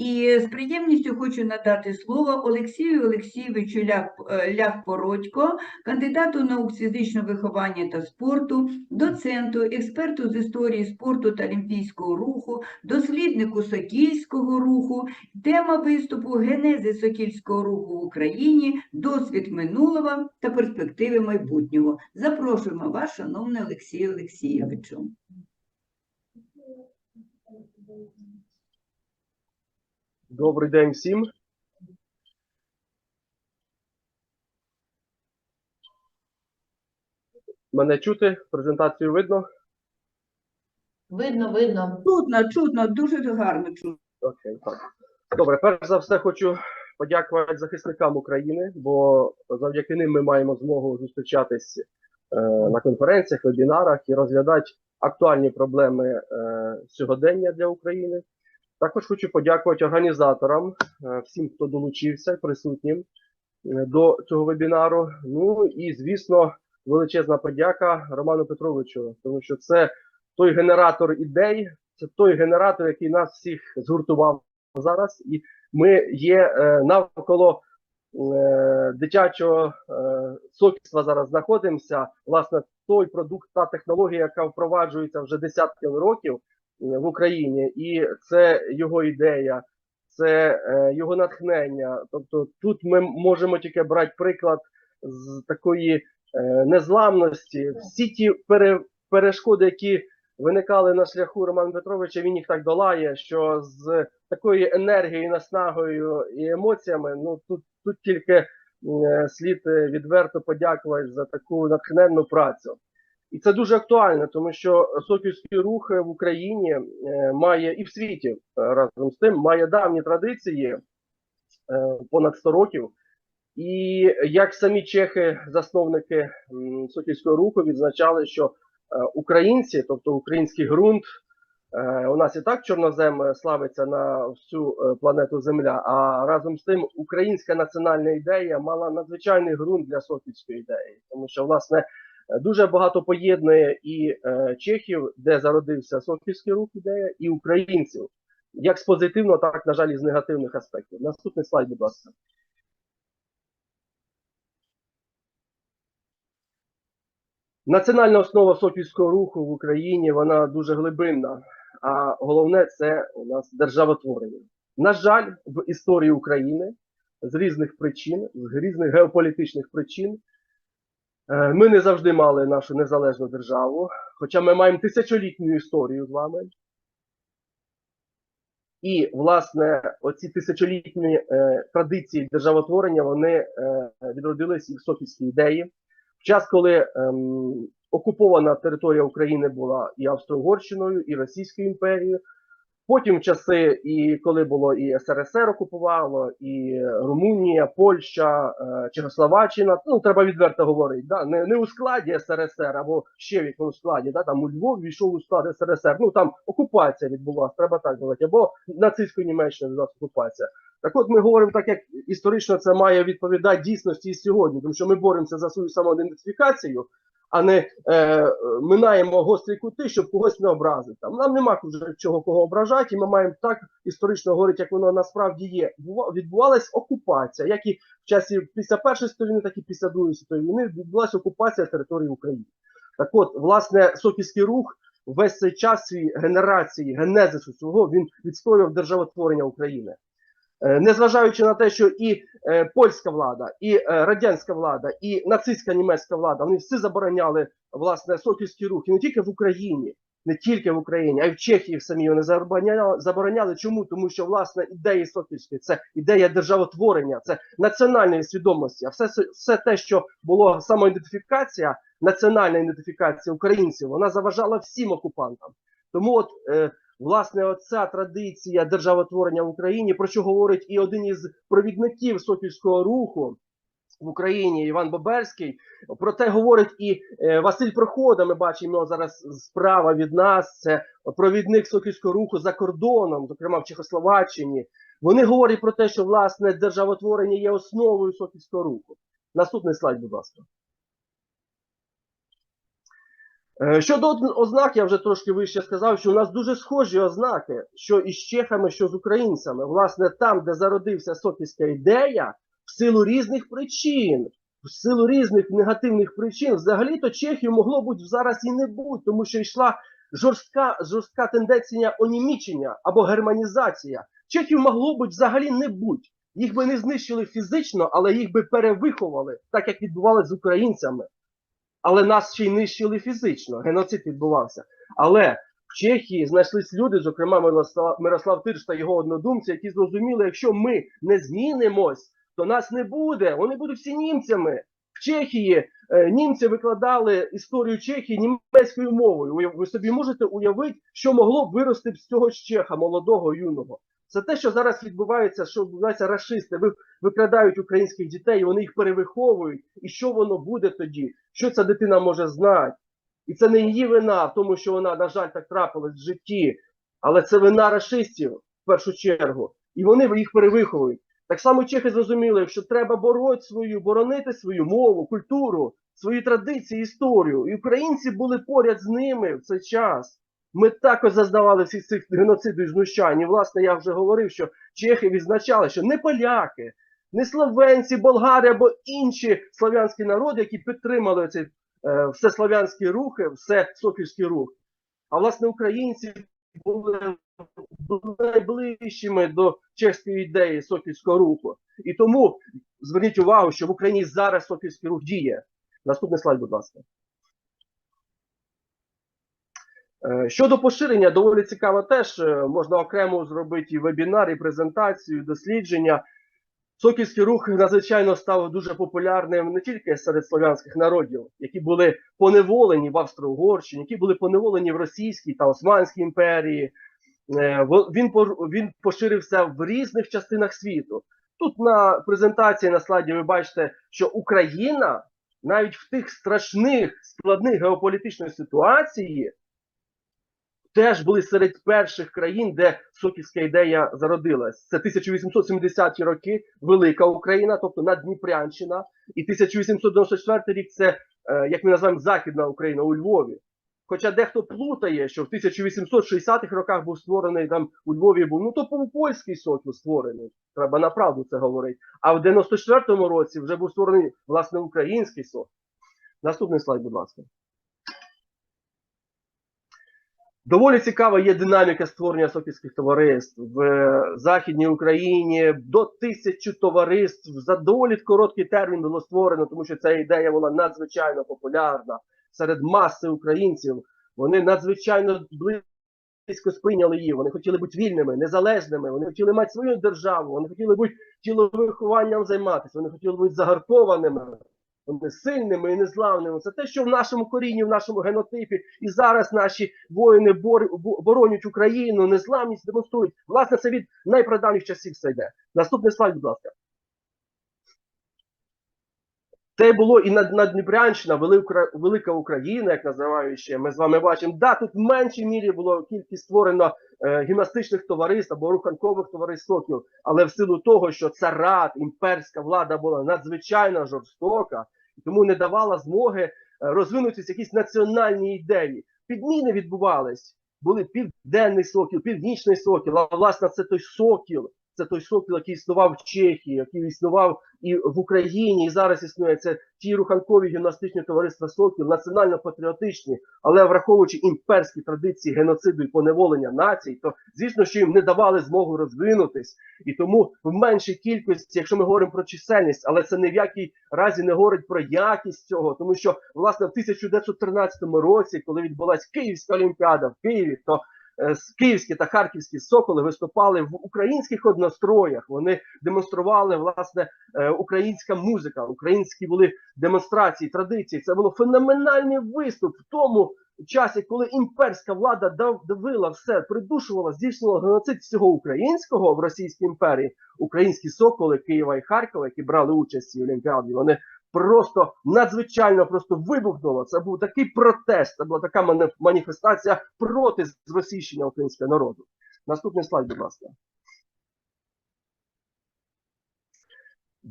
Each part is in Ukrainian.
І з приємністю хочу надати слово Олексію Олексійовичу Ляп- е, кандидату наук з фізичного виховання та спорту, доценту, експерту з історії спорту та олімпійського руху, досліднику сокільського руху. Тема виступу генези сокільського руху в Україні, досвід минулого та перспективи майбутнього. Запрошуємо вас, шановний Олексій Олексійовичу. Добрий день всім. Мене чути, презентацію видно. Видно, видно. Чутно, чутно, дуже гарно чутно. Окей, так. Добре, перш за все хочу подякувати захисникам України, бо завдяки ним ми маємо змогу зустрічатись е, на конференціях, вебінарах і розглядати актуальні проблеми е, сьогодення для України. Також хочу подякувати організаторам, е, всім, хто долучився, присутнім е, до цього вебінару. Ну і, звісно, величезна подяка Роману Петровичу, тому що це той генератор ідей, це той генератор, який нас всіх згуртував зараз, і ми є е, навколо дитячого сокільства зараз знаходимося. Власне, той продукт, та технологія, яка впроваджується вже десятками років в Україні, і це його ідея, це е, його натхнення. Тобто, тут ми можемо тільки брати приклад з такої е, незламності. Всі ті пере, перешкоди, які виникали на шляху Романа Петровича, він їх так долає, що з такою енергією, наснагою і емоціями, ну тут, тут тільки е, слід е, відверто подякувати за таку натхненну працю. І це дуже актуально, тому що сокільський рух в Україні е, має і в світі е, разом з тим має давні традиції е, понад 100 років. І як самі чехи, засновники сокільського руху, відзначали, що українці, тобто український ґрунт, у нас і так чорнозем славиться на всю планету Земля. А разом з тим українська національна ідея мала надзвичайний ґрунт для сокільської ідеї, тому що власне дуже багато поєднує і е, чехів, де зародився сокільський рух ідея, і українців, як з позитивного, так на жаль, і з негативних аспектів. Наступний слайд, будь ласка. Національна основа сокільського руху в Україні вона дуже глибинна. А головне це у нас державотворення. На жаль, в історії України з різних причин, з різних геополітичних причин, ми не завжди мали нашу незалежну державу, хоча ми маємо тисячолітню історію з вами. І, власне, оці тисячолітні е, традиції державотворення вони е, відродились і в Софійській ідеї. В час, коли ем, окупована територія України була і Австро-Угорщиною, і Російською імперією. Потім часи, і коли було і СРСР окупувало, і Румунія, Польща, е, Чехословаччина, ну треба відверто говорити, да? не, не у складі СРСР або ще в якомусь складі, да? там у Львов війшов у склад СРСР. Ну там окупація відбулася, треба так говорити, або нацистської Німеччини відбулася окупація. Так от ми говоримо так, як історично це має відповідати дійсності і сьогодні, тому що ми боремося за свою самоідентифікацію, а не е, минаємо гострі кути, щоб когось не образити. Нам нема вже чого кого ображати, і ми маємо так історично говорити, як воно насправді є. Бува- Відбувалась окупація, як і в часі після першої світової, так і після другої світової війни відбулася окупація території України. Так от, власне, Сокільський рух весь цей час свій генерації, генезису свого він відстоював державотворення України. Е, Незважаючи на те, що і е, польська влада, і е, радянська влада, і нацистська німецька влада, вони всі забороняли власне сокільські рухи не тільки в Україні, не тільки в Україні, а й в Чехії в самій вони забороняли. забороняли. Чому? Тому що власне ідеї сокільської це ідея державотворення, це національної свідомості. А все, все те, що було самоідентифікація, національна ідентифікація українців, вона заважала всім окупантам. Тому от власне оця традиція державотворення в Україні, про що говорить і один із провідників сокільського руху в Україні Іван Боберський. Про те говорить і е, Василь Прохода. Ми бачимо зараз справа від нас. Це провідник сокільського руху за кордоном, зокрема в Чехословаччині. Вони говорять про те, що власне державотворення є основою сокільського руху. Наступний слайд, будь ласка. Е, Щодо ознак, я вже трошки вище сказав, що у нас дуже схожі ознаки, що із чехами, що з українцями. Власне, там, де зародився сокільська ідея, в силу різних причин, в силу різних негативних причин, взагалі-то Чехію могло бути зараз і не бути, тому що йшла жорстка, жорстка тенденція онімічення або германізація. Чехів могло бути взагалі не бути. Їх би не знищили фізично, але їх би перевиховали, так як відбувалося з українцями але нас ще й нищили фізично. Геноцид відбувався. Але в Чехії знайшлись люди, зокрема Мирослав, Мирослав Тирш та його однодумці, які зрозуміли, якщо ми не змінимось, то нас не буде. Вони будуть всі німцями. В Чехії е, німці викладали історію Чехії німецькою мовою. Ви собі можете уявити, що могло б вирости з цього чеха, молодого, юного. Це те, що зараз відбувається, що відбувається рашисти. Ви викрадають українських дітей, вони їх перевиховують. І що воно буде тоді? Що ця дитина може знати? І це не її вина в тому, що вона, на жаль, так трапилась в житті, але це вина рашистів в першу чергу. І вони їх перевиховують. Так само чехи зрозуміли, що треба бороть свою, боронити свою мову, культуру, свої традиції, історію. І українці були поряд з ними в цей час. Ми також зазнавали всіх цих геноцидів і знущань. І, власне, я вже говорив, що чехи відзначали, що не поляки, не словенці, болгари або інші слав'янські народи, які підтримали ці е, всеслав'янські рухи, все сокільський рух. А власне українці були найближчими до чеської ідеї сокільського руху. І тому зверніть увагу, що в Україні зараз сокільський рух діє. Наступний слайд, будь ласка. Е, Щодо поширення, доволі цікаво теж е, можна окремо зробити і вебінар, і презентацію, і дослідження. Сокільський рух надзвичайно став дуже популярним не тільки серед слов'янських народів, які були поневолені в Австро-Угорщині, які були поневолені в Російській та Османській імперії. Е, Він, він поширився в різних частинах світу. Тут на презентації на слайді ви бачите, що Україна навіть в тих страшних складних геополітичної ситуації теж були серед перших країн, де сокільська ідея зародилась. Це 1870-ті роки, Велика Україна, тобто Наддніпрянщина, і 1894 рік це, е, як ми називаємо, Західна Україна у Львові. Хоча дехто плутає, що в 1860-х роках був створений там у Львові був, ну то польський сокіл створений. Треба направду це говорити. А в 94-му році вже був створений власне український сокіл. Наступний слайд, будь ласка. Доволі цікава є динаміка створення сокільських товариств в е, Західній Україні. До тисячі товариств за доволі короткий термін було створено, тому що ця ідея була надзвичайно популярна серед маси українців. Вони надзвичайно близько сприйняли її. Вони хотіли бути вільними, незалежними. Вони хотіли мати свою державу. Вони хотіли бути тіловихованням займатися. Вони хотіли бути загартованими. Вони сильними і незламними. Це те, що в нашому корінні, в нашому генотипі, і зараз наші воїни бор, боронять Україну, незламність демонструють. Власне, це від найпрадавніх часів все йде. Наступний слайд, будь ласка. Це було і над, Надніпрянщина, Велика, Україна, як називають ще. Ми з вами бачимо. Да, тут в меншій мірі було кількість створено гімнастичних товариств або руханкових товариств сокіл, але в силу того, що царат, імперська влада була надзвичайно жорстока, тому не давала змоги е, розвинутися якісь національні ідеї. Підміни відбувались. Були південний сокіл, північний сокіл, а власне це той сокіл. Це той сокіл, який існував в Чехії, який існував і в Україні, і зараз існує. Це ті руханкові гімнастичні товариства сокіл, національно-патріотичні, але враховуючи імперські традиції геноциду і поневолення націй, то звісно, що їм не давали змогу розвинутись. І тому в меншій кількості, якщо ми говоримо про чисельність, але це ні в якій разі не говорить про якість цього, тому що власне в 1913 році, коли відбулася Київська олімпіада в Києві, то київські та харківські соколи виступали в українських одностроях. Вони демонстрували власне е, українська музика, українські були демонстрації, традиції. Це було феноменальний виступ в тому часі, коли імперська влада дав- давила все, придушувала, здійснювала геноцид всього українського в Російській імперії. Українські соколи Києва і Харкова, які брали участь в олімпіаді, вони просто надзвичайно просто вибухнуло. Це був такий протест, це була така маніфестація проти зросійщення українського народу. Наступний слайд, будь ласка.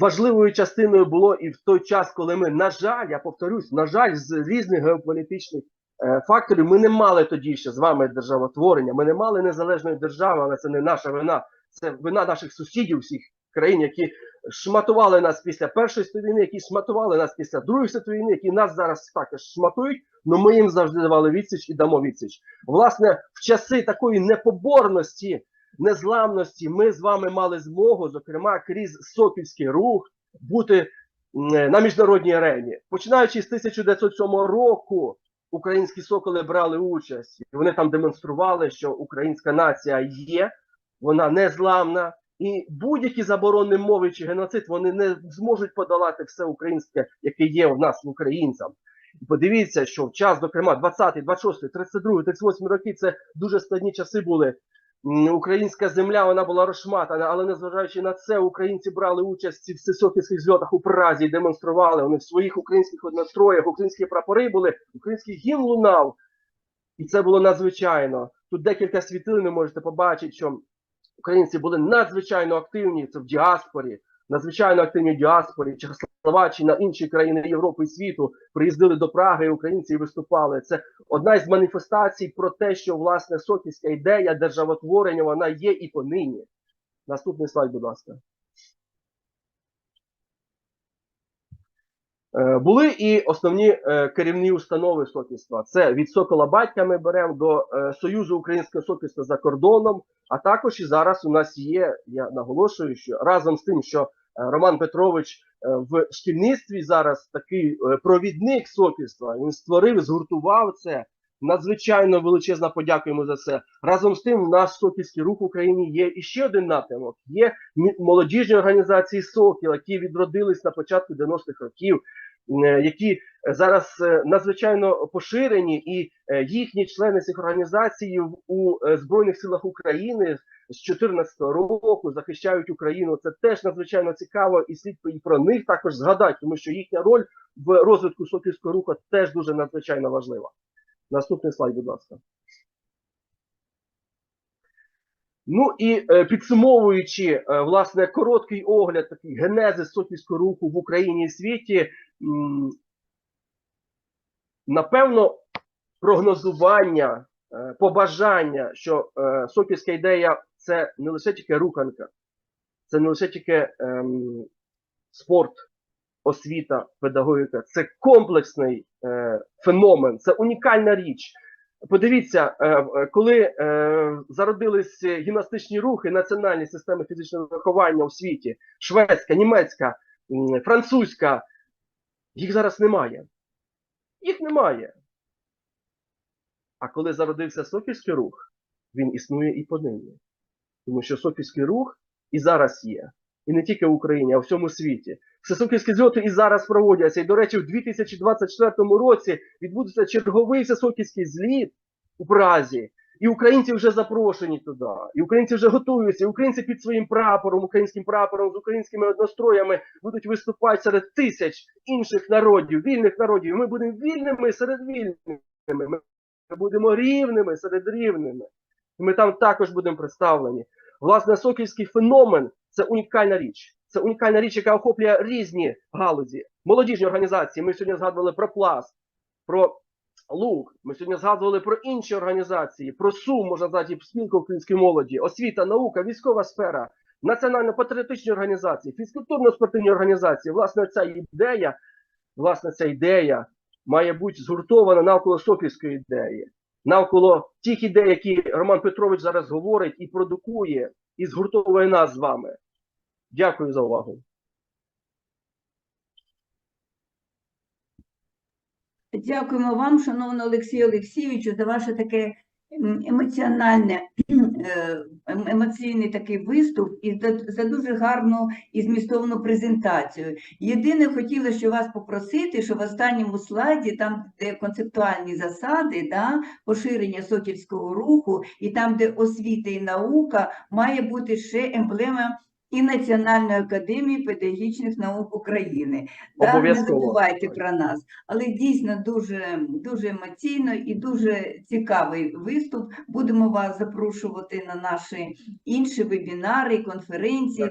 Важливою частиною було і в той час, коли ми, на жаль, я повторюсь, на жаль, з різних геополітичних е, факторів. Ми не мали тоді ще з вами державотворення. Ми не мали незалежної держави, але це не наша вина. Це вина наших сусідів всіх країн, які шматували нас після першої світової війни, які шматували нас після другої світової війни, які нас зараз також шматують. але ми їм завжди давали відсіч і дамо відсіч. Власне, в часи такої непоборності, незламності, ми з вами мали змогу, зокрема, крізь Сокільський рух, бути на міжнародній арені. Починаючи з 1907 року, українські соколи брали участь. І вони там демонстрували, що українська нація є, вона незламна. І будь-які заборони мови чи геноцид вони не зможуть подолати все українське, яке є в нас українцям. І подивіться, що в час, зокрема, 20, 26, 32, 38 роки це дуже складні часи були. Українська земля вона була розшматана, але незважаючи на це, українці брали участь в всесокільських зльотах у Празі, демонстрували. Вони в своїх українських одностроях, українські прапори були, український гімн лунав. І це було надзвичайно. Тут декілька світлин ви можете побачити, що українці були надзвичайно активні це в діаспорі, надзвичайно активні в діаспорі, Чехословаччина, інші країни Європи і світу приїздили до Праги, українці і виступали. Це одна із маніфестацій про те, що власне сокільська ідея державотворення вона є і понині. Наступний слайд, будь ласка. Були і основні е, керівні установи сокільства. Це від Сокола Батька ми беремо до е, Союзу Українського сокільства за кордоном. А також і зараз у нас є, я наголошую, що разом з тим, що е, Роман Петрович е, в шкільництві зараз такий е, провідник сокільства, він створив, згуртував це. Надзвичайно величезна подяка йому за це. Разом з тим, наш сокільський рух в Україні є і ще один напрямок. Є молодіжні організації Сокіл, які відродились на початку 90-х років, е, які зараз е, надзвичайно поширені, і е, їхні члени цих організацій у е, Збройних силах України з 2014 року захищають Україну. Це теж надзвичайно цікаво, і слід і про них також згадати, тому що їхня роль в розвитку сокільського руху теж дуже надзвичайно важлива. Наступний слайд, будь ласка. Ну і е, підсумовуючи, е, власне, короткий огляд, такий генезис сокільського руху в Україні і світі, напевно, прогнозування, е, побажання, що е, сокільська ідея це не лише тільки руханка, це не лише тільки ем, спорт, освіта, педагогіка, це комплексний е, феномен, це унікальна річ. Подивіться, коли зародились гімнастичні рухи, національні системи фізичного виховання у світі, шведська, німецька, французька, їх зараз немає. Їх немає. А коли зародився Сокільський рух, він існує і понині. Тому що Сокільський рух і зараз є. І не тільки в Україні, а в всьому світі. Всесокільські зльоти і зараз проводяться. І, до речі, в 2024 році відбудеться черговий всесокільський зліт у Празі. І українці вже запрошені туди. І українці вже готуються. І українці під своїм прапором, українським прапором, з українськими одностроями будуть виступати серед тисяч інших народів, вільних народів. Ми будемо вільними серед вільними. Ми будемо рівними серед рівними. І ми там також будемо представлені. Власне, сокільський феномен це унікальна річ. Це унікальна річ, яка охоплює різні галузі, молодіжні організації. Ми сьогодні згадували про пласт, про лук. Ми сьогодні згадували про інші організації, про сум, можна сказати, спілку української молоді, освіта, наука, військова сфера, національно-патріотичні організації, фізкультурно-спортивні організації. Власне, ця ідея, власне, ця ідея має бути згуртована навколо сокільської ідеї, навколо тих ідей, які Роман Петрович зараз говорить і продукує, і згуртовує нас з вами. Дякую за увагу. Дякуємо вам, шановний Олексій Олексійовичу, за ваше таке емоціональне, е, ем- емоційний такий виступ і за дуже гарну і змістовну презентацію. Єдине, хотіла що вас попросити, що в останньому слайді, там, де концептуальні засади, да, поширення сокільського руху, і там, де освіта і наука, має бути ще емблема і Національної академії педагогічних наук України. Да, не забувайте про нас. Але дійсно дуже, дуже емоційно і дуже цікавий виступ. Будемо вас запрошувати на наші інші вебінари, конференції.